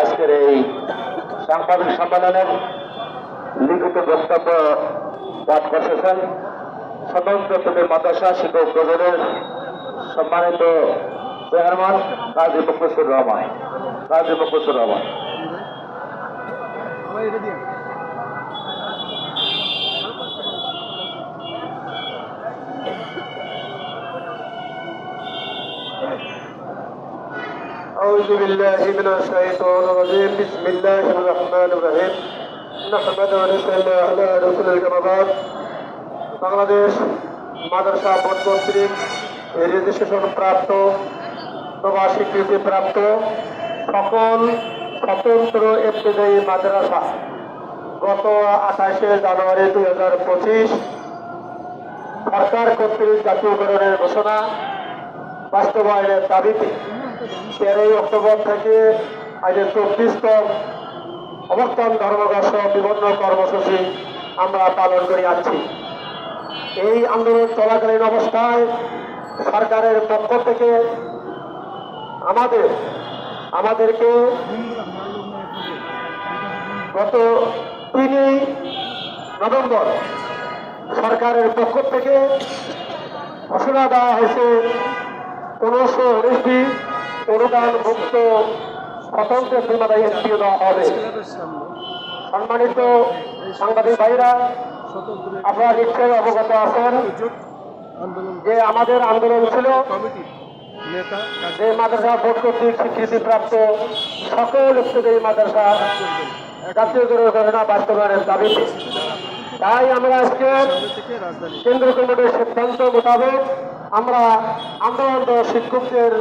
আজকের এই সাংবাদিক সম্মেলনের লিখিত বক্তব্য পাঠ করতেছেন স্বতন্ত্র প্রতি মাদ্রাসা শিক্ষক প্রজনের সম্মানিত চেয়ারম্যান কাজী মুখলিসুর রহমান। কাজী মুখলিসুর রহমান। أعوذ بالله من الشيطان الرجيم بسم الله الرحمن الرحيم نحمد ونصلي على رسول الكرامات বাংলাদেশ মাদ্রাসা বোর্ড কর্তৃক রেজিস্ট্রেশন প্রাপ্ত অথবা স্বীকৃতি প্রাপ্ত সকল স্বতন্ত্র এপ্রিদায়ী মাদ্রাসা গত আঠাশে জানুয়ারি দুই হাজার পঁচিশ সরকার কর্তৃক জাতীয়করণের ঘোষণা বাস্তবায়নের দাবিতে তেরোই অক্টোবর থেকে আজ চব্বিশতম অবস্থান ধর্মঘট বিভিন্ন কর্মসূচি আমরা পালন করে আছি এই আন্দোলন চলাকালীন অবস্থায় সরকারের পক্ষ থেকে আমাদের, আমাদেরকে গত তিনই নভেম্বর সরকারের পক্ষ থেকে ঘোষণা দেওয়া হয়েছে, পনেরোশো উনিশটি অনুদান মুক্ত স্বতন্ত্র সীমাদায় এসপিও দেওয়া হবে। সম্মানিত সাংবাদিক ভাইরা, আপনারা নিশ্চয়ই অবগত আছেন যে আমাদের আন্দোলন ছিল যে মাদ্রাসা বোর্ড কর্তৃক স্বীকৃতিপ্রাপ্ত সকল স্তরের মাদ্রাসা জাতীয় ঘোষণা বাস্তবায়নের দাবিতে। তাই আমরা আজকে কেন্দ্র কমিটির সিদ্ধান্ত মোতাবেক আমরা আন্দোলনরত শিক্ষকদের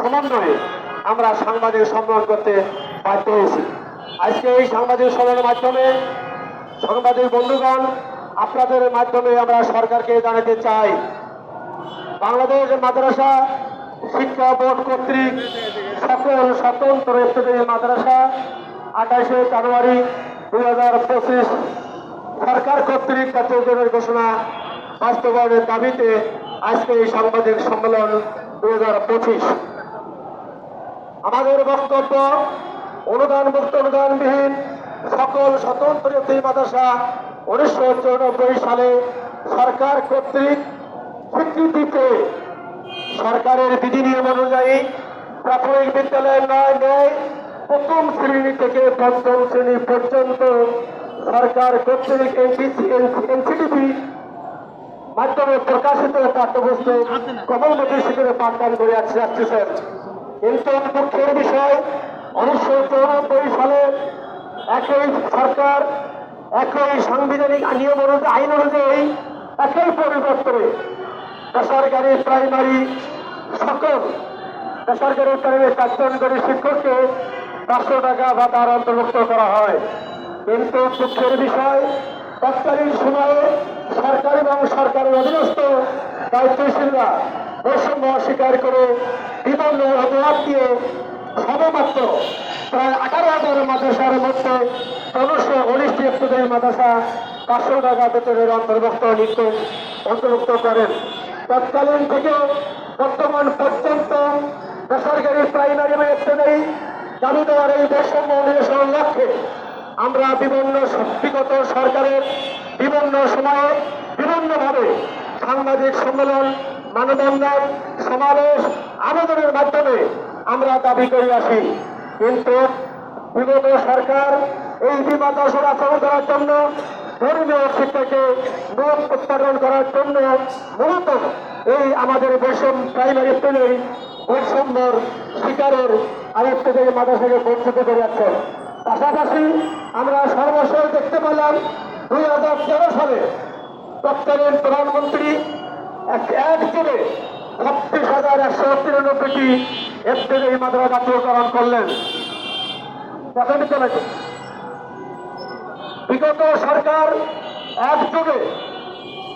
সমন্বয়ে আমরা সাংবাদিক সম্মেলন করতে বাধ্য হয়েছি। আজকে এই সাংবাদিক সম্মেলনের মাধ্যমে সাংবাদিক বন্ধুগণ, আপনাদের মাধ্যমে আমরা সরকারকে জানাতে চাই। বাংলাদেশ মাদ্রাসা শিক্ষা বোর্ড কর্তৃক সকল স্বতন্ত্র স্তরের মাদ্রাসা আঠাশে জানুয়ারি দুই হাজার পঁচিশ সরকার কর্তৃক জনের ঘোষণা বাস্তবায়নের দাবিতে আজকে এই সাংবাদিক সম্মেলন পঁচিশ। আমাদের বক্তব্য অনুদান মুক্ত অনুদানবিহীন সকল স্বতন্ত্র মাদ্রাসা উনিশশো চৌরানব্বই সালে সরকার কর্তৃক স্বীকৃতি পেয়ে সরকারের বিধিনিয়ম অনুযায়ী প্রাথমিক বিদ্যালয়ের নয় নেয় প্রথম শ্রেণি থেকে পঞ্চম শ্রেণি পর্যন্ত সরকার কর্তৃক এনসিটিভি মাধ্যমে প্রকাশিত পাঠ্যপুস্তক কমলমতি শিবিরে পাঠদান করে আসছে আসতেছেন কিন্তু দুঃখের বিষয় উনিশশো চৌরানব্বই সালে একই সরকার, একই সাংবিধানিক নিয়ম অনুযায়ী আইন অনুযায়ী একই পরিবর্তনে বেসরকারি প্রাইমারি সকল বেসরকারি প্রাইমারি চারজনকারী শিক্ষককে পাঁচশো টাকা ভাতার অন্তর্ভুক্ত করা হয়। কিন্তু দুঃখের বিষয়, তৎকালীন সময়ে সরকার এবং সরকারের অধীনস্থ দায়িত্বশীলরা বৈষম্য অস্বীকার করে বিভিন্ন অপরাধ দিয়ে সর্বমাত্র প্রায় আঠারো হাজার মাদ্রাসার মধ্যে পনেরোশো উনিশটি একটুদের মাদ্রাসা পাঁচশো টাকা বেতনের অন্তর্ভুক্ত নিত্য অন্তর্ভুক্ত করেন। তৎকালীন থেকে বর্তমান পর্যন্ত বেসরকারি প্রাইমারি এবং নেই। দাবি দেওয়ার এই বৈষম্য অন্বেষণ লক্ষ্যে আমরা বিভিন্ন বিগত সরকারের বিভিন্ন সময়ে বিভিন্নভাবে সাংবাদিক সম্মেলন, মানববন্ধন, সমাবেশ, আবেদনের মাধ্যমে আমরা দাবি করে আসি। কিন্তু বিগত সরকার এই বিমাত চলাচল করার জন্য ধর্মীয় শিক্ষাকে মুখ উৎপাদন করার জন্য মূলত এই আমাদের বৈষম প্রাইমারি স্কুলের বৈষম্যর শিকারের আরেকটি থেকে মাদ্রাসাকে বঞ্চিত করে যাচ্ছেন পাশাপাশি আমরা সর্বশেষ দেখতে পেলাম দুই হাজার তেরো সালে তৎকালীন প্রধানমন্ত্রী এক একযোগে ছত্রিশ হাজার একশো তিরানব্বইটি এপ্রিল এই মাদ্রাসা জাতীয়করণ করলেন। বিগত সরকার এক একযোগে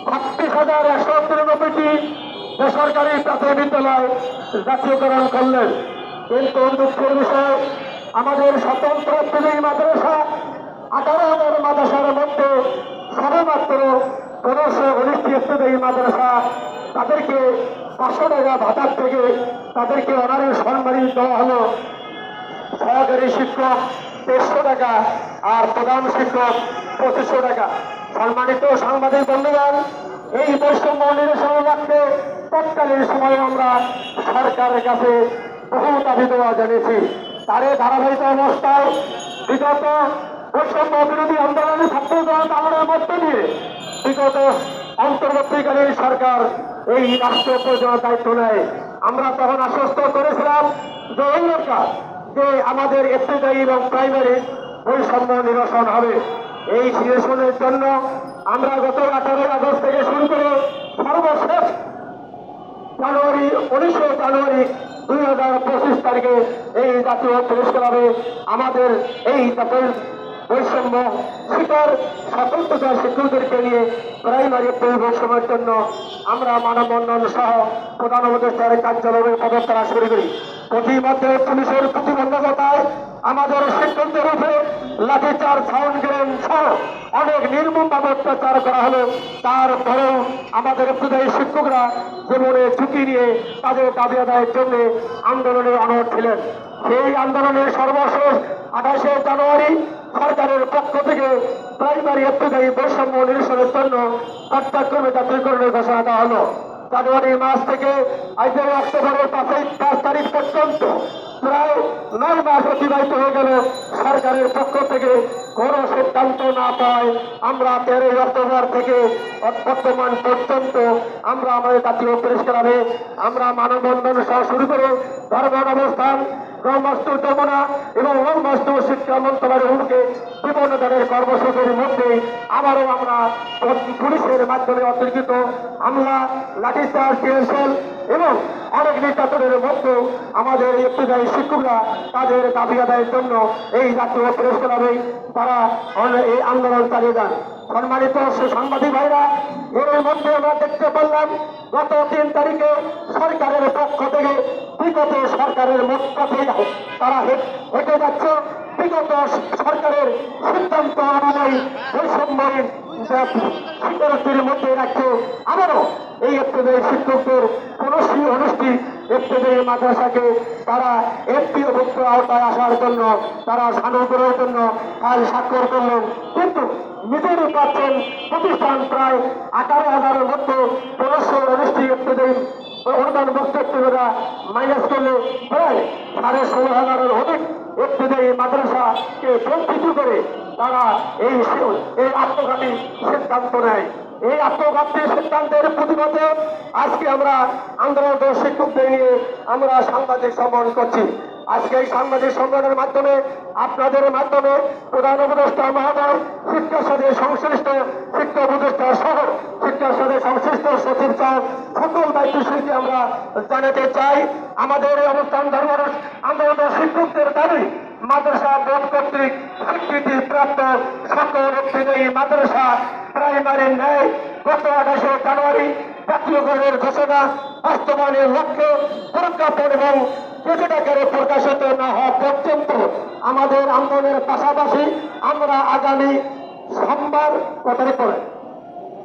ছত্রিশ হাজার একশো তিরানব্বইটি বেসরকারি প্রাথমিক বিদ্যালয় জাতীয়করণ করলেন। কিন্তু দুঃখের বিষয় আমাদের স্বতন্ত্র শ্রেণি মাদ্রাসা আঠারো হাজার মাদ্রাসার মধ্যে সবেমাত্র পনেরোশো উনিশটি শ্রেণি মাদ্রাসা তাদেরকে পাঁচশো টাকা ভাতার থেকে তাদেরকে অনারের সম্মানী দেওয়া হলো। সহকারী শিক্ষক দেড়শো টাকা আর প্রধান শিক্ষক পঁচিশশো টাকা। সম্মানিত সাংবাদিক বন্ধুগণ, এই বৈষম্য নিরসন রাখতে তৎকালীন সময়ে আমরা সরকারের কাছে বহু দাবি দেওয়া জানিয়েছি। তারে ধারাবাহিক অবস্থায় বিগত বৈষম্য বিরোধী আন্দোলনের ছাত্র আন্দোলনের মধ্য দিয়ে বিগত অন্তর্বর্তীকালীন সরকার এই রাষ্ট্র পরিচালনার দায়িত্ব নেয়। আমরা তখন আশ্বস্ত করেছিলাম যে এই সরকার, যে আমাদের এফটিদায়ী এবং প্রাইমারি বৈষম্য নিরসন হবে। এই নিরসনের জন্য আমরা গত আঠারোই আগস্ট থেকে শুরু করে সর্বশেষ জানুয়ারি, উনিশে জানুয়ারি দুই হাজার পঁচিশ তারিখে এই জাতীয় প্রেস ক্লাবে আমাদের এই জাতীয় বৈষম্য শিকার স্বতন্ত্রতা, শিক্ষকদেরকে নিয়ে প্রাইমারি বৈষম্যের জন্য আমরা মানববন্ধন সহ প্রধান উপদেষ্টার কার্যালয়ে পদত্যাগ শুরু করি। প্রতিমধ্যে পুলিশের প্রতিবন্ধকতায় আমাদের শিক্ষকদের উপরে লাঠিচার সাউন্ড গ্রেন সহ অনেক নির্মমভাবে অত্যাচার করা হলো। তারপরেও আমাদের প্রদায়ী শিক্ষকরা জীবনে ঝুঁকি নিয়ে তাদের দাবি আদায়ের জন্য আন্দোলনে অনড় ছিলেন। সেই আন্দোলনের সর্বশেষ আঠাশে জানুয়ারি সরকারের পক্ষ থেকে প্রাইমারি অত্যাচারী বৈষম্য নিরসনের জন্য পাঠ্যক্রমে জাতীয়করণের ঘোষণা দেওয়া হলো। জানুয়ারি মাস থেকে আজকের অক্টোবরের পাঁচই পাঁচ তারিখ পর্যন্ত প্রায় নয় মাস অতিবাহিত হয়ে গেল সরকারের পক্ষ থেকে। কোনো সিদ্ধান্ত না পায় আমরা তেরোই অক্টোবর থেকে বর্তমান পর্যন্ত আমরা আমাদের জাতীয় প্রেস ক্লাবে আমরা মানববন্ধন সহ শুরু করে ধর্মন অবস্থান ব্রহ্মাস্ত্র যমুনা এবং শিক্ষা মন্ত্রণালয়ের কর্মসূচির মধ্যে আবারও আমরা পুলিশের মাধ্যমে এবং অনেক নির্যাতনের আমাদের শিক্ষকরা তাদের দাবি আদায়ের জন্য এই জাতীয় প্রেস ক্লাবে তারা এই আন্দোলন চালিয়ে যান। সম্মানিত সাংবাদিক ভাইরা এর মধ্যে আমরা দেখতে পারলাম, গত তিন তারিখে বিগত সরকারের পথে তারা হেঁটে যাচ্ছে। বিগত সরকারের সিদ্ধান্ত অনুযায়ী বৈষম্যের শিক্ষার্থীর মধ্যে রাখছে। আবারও এই এপ্রিলের শিক্ষকদের পুনশ্রী অনুষ্ঠি এপ্রিলের মাদ্রাসাকে তারা এফপিওভুক্ত আওতায় আসার জন্য, তারা সাধন করার জন্য কাল স্বাক্ষর করলেন। কিন্তু নিজেরই পাচ্ছেন প্রতিষ্ঠান প্রায় আঠারো হাজারের মধ্যে পুনশ্রী অনুষ্ঠি এপ্রিলের অনুদান বক্তব্যরা মাইনাস করলে প্রায় সাড়ে ষোলো হাজারের অধিক এপ্রিলের মাদ্রাসাকে বঞ্চিত করে তারা এই এই আত্মঘাতী সিদ্ধান্ত নেয়। এই আত্মঘাতী সিদ্ধান্তের প্রতিবাদে আজকে আমরা আন্দোলন শিক্ষকদের নিয়ে আমরা সাংবাদিক সম্মান করছি। আজকে এই সাংবাদিক সম্মেলনের মাধ্যমে আপনাদের মাধ্যমে প্রধান উপদেষ্টা মহোদয় শিক্ষার সাথে সংশ্লিষ্ট শিক্ষা উপদেষ্টা সহ শিক্ষার সাথে সংশ্লিষ্ট সচিব সহ সকল দায়িত্বশীলকে আমরা জানাতে চাই। আমাদের এই অবস্থান ধর্ম আন্দোলন শিক্ষকদের দাবি, মাদ্রাসা বোর্ড কর্তৃক স্বীকৃতি প্রাপ্ত সকল ব্যক্তিদের মাদ্রাসা প্রাইমারি ন্যায় গত আঠাশে জানুয়ারি জাতীয়করণের ঘোষণা বাস্তবায়নের লক্ষ্যে প্রজ্ঞাপন এবং গেজেট প্রকাশিত না হওয়া পর্যন্ত আমাদের আন্দোলনের পাশাপাশি আমরা আগামী সোমবার তারিখ করে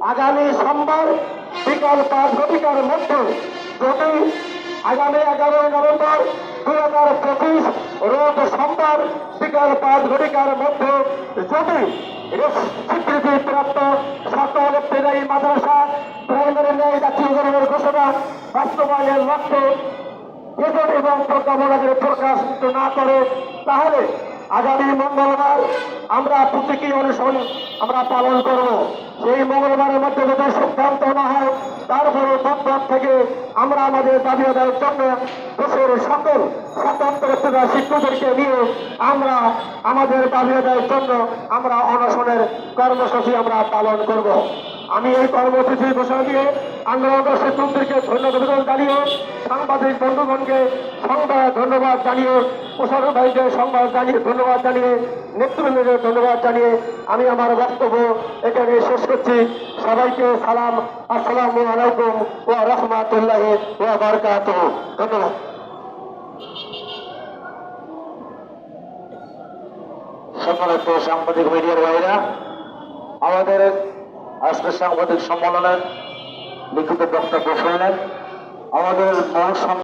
আগামী সোমবার বিকাল পাঁচ ঘটিকার মধ্যে যদি আগামী এগারোই নভেম্বর দুই হাজার পঁচিশ রোজ সোমবার বিকাল পাঁচ ঘটিকার মধ্যে যদি স্বীকৃতি প্রাপ্ত সকল পেরাই মাদ্রাসা প্রাইমারি ন্যায় জাতীয়করণের ঘোষণা, বাস্তবায়নের লক্ষ্যে এবং প্রজ্ঞাপনাদের প্রকাশিত না করে, তাহলে আগামী মঙ্গলবার আমরা প্রতীকী অনুষ্ঠান আমরা পালন করব। সেই মঙ্গলবারের মধ্যে যদি সিদ্ধান্ত না হয়, তারপরে তৎপর থেকে আমরা আমাদের দাবি আদায়ের জন্য দেশের সকল স্বতন্ত্র শিক্ষকদেরকে নিয়ে আমরা আমাদের দাবি আদায়ের জন্য আমরা অনশনের কর্মসূচি আমরা পালন করব। আমি এই কর্মসূচি ঘোষণা দিয়ে আন্দোলন শিক্ষকদেরকে ধন্যবাদ জানিয়ে সাংবাদিক বন্ধুগণকে সংবাদ ধন্যবাদ জানিয়ে প্রসারণ ভাইকে সংবাদ জানিয়ে ধন্যবাদ জানিয়ে, নেতৃবৃন্দকে ধন্যবাদ জানিয়ে আমি আমার বক্তব্য এখানে শেষ করছি। সবাইকে সালাম, আসসালাম আলাইকুম ও রহমাতুল্লাহ ও বারকাত ধন্যবাদ। সম্মানিত সাংবাদিক মিডিয়ার ভাইরা, আমাদের আজকের সাংবাদিক সম্মেলনের লিখিত বক্তব্য শুনলেন। আমাদের মূল